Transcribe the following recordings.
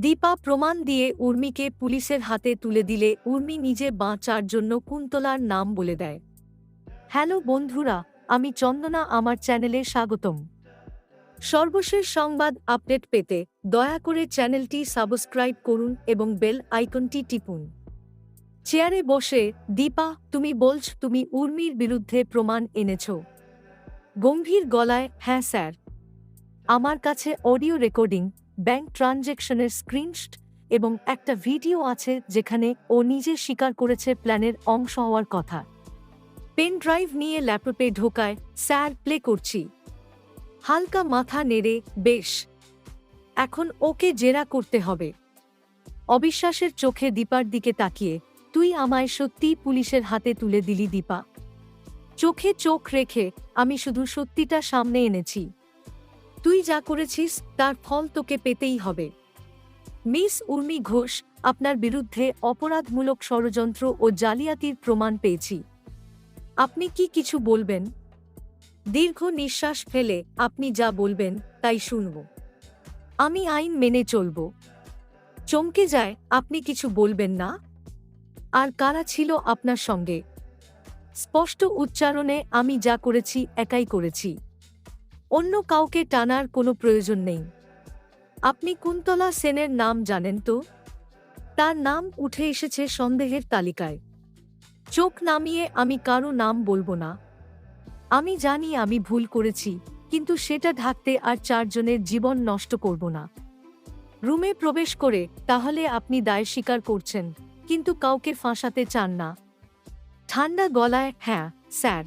দীপা প্রমাণ দিয়ে উর্মিকে পুলিশের হাতে তুলে দিলে উর্মি নিজে বাঁচার জন্য কুন্তলার নাম বলে দেয়। হ্যালো বন্ধুরা, আমি চন্দনা, আমার চ্যানেলে স্বাগতম। সর্বশেষ সংবাদ আপডেট পেতে দয়া করে চ্যানেলটি সাবস্ক্রাইব করুন এবং বেল আইকনটি টিপুন। চেয়ারে বসে, দীপা, তুমি বলছ তুমি উর্মির বিরুদ্ধে প্রমাণ এনেছ। গম্ভীর গলায় হ্যাঁ স্যার। আমার কাছে অডিও রেকর্ডিং ব্যাংক ট্রানজ্যাকশনের স্ক্রিনশট এবং একটা ভিডিও আছে যেখানে ও নিজে স্বীকার করেছে প্ল্যানের অংশ হওয়ার কথা। পেন ড্রাইভ নিয়ে ল্যাপটপে ঢোকায় স্যার প্লে করছি। হালকা মাথা নেড়ে, বেশ। এখন ওকে জেরা করতে হবে। অবিশ্বাসের চোখে দীপার দিকে তাকিয়ে, তুই আমায় সত্যিই পুলিশের হাতে তুলে দিলি দীপা। চোখে চোখ রেখে আমি শুধু সত্যিটা সামনে এনেছি। তুই যা করেছিস, তার ফল তোকে পেতেই হবে। মিস উর্মি ঘোষ, আপনার বিরুদ্ধে অপরাধমূলক ষড়যন্ত্র ও জালিয়াতির প্রমাণ পেয়েছি। আপনি কি কিছু বলবেন? দীর্ঘ নিঃশ্বাস ফেলে আপনি যা বলবেন, তাই শুনব। আমি আইন মেনে চলব। চমকে যায়, আপনি কিছু বলবেন না? আর কারা ছিল আপনার সঙ্গে? স্পষ্ট উচ্চারণে, আমি যা করেছি, একাই করেছি। অন্য কাউকে টানার কোনো প্রয়োজন নেই। আপনি কুন্তলা সেনের নাম জানেন তো? তার নাম উঠে এসেছে সন্দেহের তালিকায়। চোখ নামিয়ে আমি কারও নাম বলব না। আমি জানি আমি ভুল করেছি, কিন্তু সেটা ঢাকতে আর চারজনের জীবন নষ্ট করব না। রুমে প্রবেশ করে, তাহলে আপনি দায় স্বীকার করছেন, কিন্তু কাউকে ফাঁসাতে চান না। ঠান্ডা গলায় হ্যাঁ স্যার।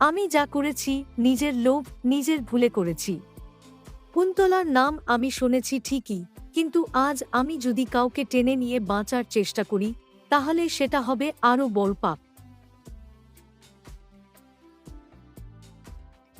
আমি যা করেছি, নিজের লোভ, নিজের ভুলে করেছি। কুন্তলার নাম আমি শুনেছি ঠিকই, কিন্তু আজ আমি যদি কাউকে টেনে নিয়ে বাঁচার চেষ্টা করি, তাহলে সেটা হবে আরও বড় পাপ।